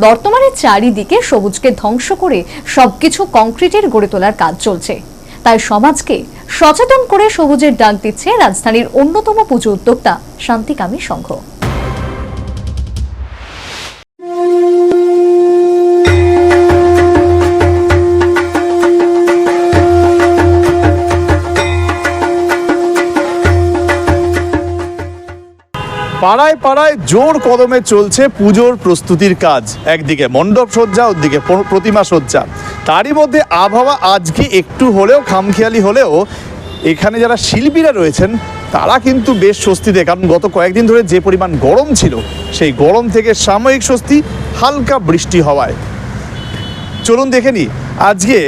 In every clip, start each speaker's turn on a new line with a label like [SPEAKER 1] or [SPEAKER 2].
[SPEAKER 1] বর্তমানে চারিদিকে সবুজকে ধ্বংস করে সবকিছু কংক্রিটের গড়ে তোলার কাজ চলছে। তাই সমাজকে সচেতন করে সবুজের ডাক দিচ্ছে রাজধানীর অন্যতম পুজো উদ্যোক্তা শান্তিকামী সংঘ।
[SPEAKER 2] পাড়ায় পাড়ায় জোর কদমে চলছে পুজোর প্রস্তুতির কাজ। একদিকে মণ্ডপ সজ্জা ওদিকে প্রতিমা সজ্জা। তারই মধ্যে আবহাওয়া আজকে একটু হলেও খামখেয়ালি হলেও এখানে যারা শিল্পীরা রয়েছেন, তারা কিন্তু বেশ স্বস্তিতে। কারণ গত কয়েকদিন ধরে যে পরিমাণ গরম ছিল, সেই গরম থেকে সাময়িক স্বস্তি হালকা বৃষ্টি হওয়ায়। চলুন দেখে নি আজকে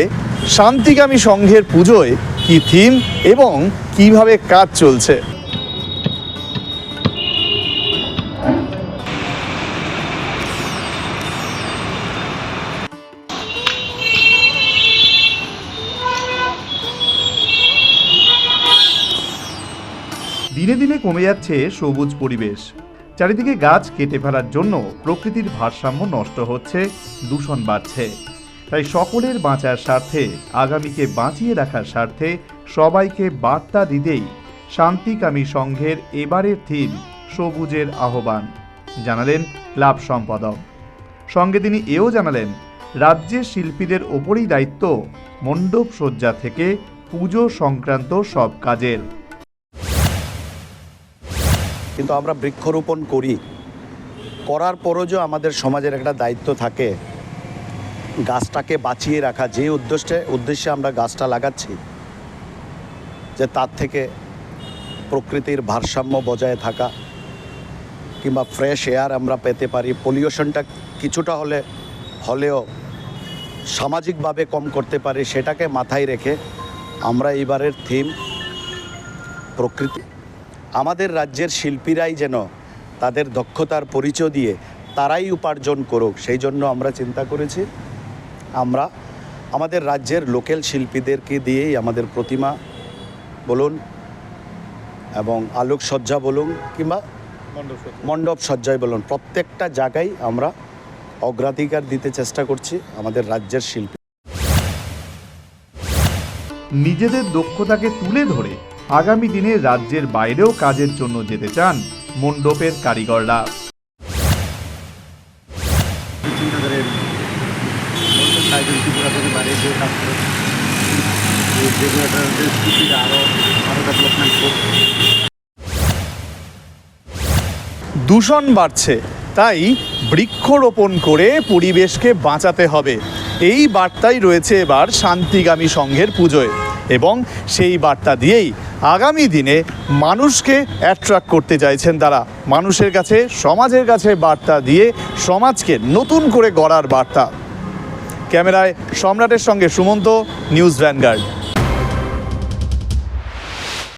[SPEAKER 2] শান্তিকামী সংঘের পুজোয় কি থিম এবং কীভাবে কাজ চলছে। দিনে দিনে কমে যাচ্ছে সবুজ পরিবেশ। চারিদিকে গাছ কেটে ফেলার জন্য প্রকৃতির ভারসাম্য নষ্ট হচ্ছে, দূষণ বাড়ছে। তাই সকলের বাঁচার স্বার্থে, আগামীকে বাঁচিয়ে রাখার স্বার্থে সবাইকে বার্তা দিতেই শান্তিকামী সংঘের এবারের থিম সবুজের আহ্বান, জানালেন ক্লাব সম্পাদক। সঙ্গে তিনি এও জানালেন, রাজ্যের শিল্পীদের ওপরই দায়িত্ব মণ্ডপ সজ্জা থেকে পুজো সংক্রান্ত সব কাজের।
[SPEAKER 3] কিন্তু আমরা বৃক্ষরোপণ করি। করার পরও যে আমাদের সমাজের একটা দায়িত্ব থাকে, গাছটাকে বাঁচিয়ে রাখা, যে উদ্দেশ্যে উদ্দেশ্যে আমরা গাছটা লাগাচ্ছি, যে তার থেকে প্রকৃতির ভারসাম্য বজায় থাকা কিংবা ফ্রেশ এয়ার আমরা পেতে পারি। পলিউশনটা কিছুটা হলে, হলেও সামাজিকভাবে কম করতে পারি, সেটাকে মাথায় রেখে আমরা এবারের থিম প্রকৃতি আমাদের রাজ্যের শিল্পীরাই যেন তাদের দক্ষতার পরিচয় দিয়ে তারাই উপার্জন করুক, সেই জন্য আমরা চিন্তা করেছি। আমরা আমাদের রাজ্যের লোকাল শিল্পীদেরকে দিয়েই আমাদের প্রতিমা বলুন এবং আলোকসজ্জা বলুন কিংবা মণ্ডপ সজ্জায় বলুন, প্রত্যেকটা জায়গায় আমরা অগ্রাধিকার দিতে চেষ্টা করছি আমাদের রাজ্যের শিল্পী
[SPEAKER 2] নিজেদের দক্ষতাকে তুলে ধরে আগামী দিনে রাজ্যের বাইরেও কাজের জন্য যেতে চান মণ্ডপের কারিগররা। দূষণ বাড়ছে তাই বৃক্ষরোপণ করে পরিবেশকে বাঁচাতে হবে। এই বার্তাই রয়েছে এবার শান্তিগামী সংঘের পুজোয়। এবং সেই বার্তা দিয়েই আগামী দিনে মানুষকে অ্যাট্রাক্ট করতে চাইছেন তারা। মানুষের কাছে, সমাজের কাছে বার্তা দিয়ে সমাজকে নতুন করে গড়ার বার্তা। ক্যামেরায় সম্রাটের সঙ্গে সুমন্ত, নিউজ ভ্যানগার্ড।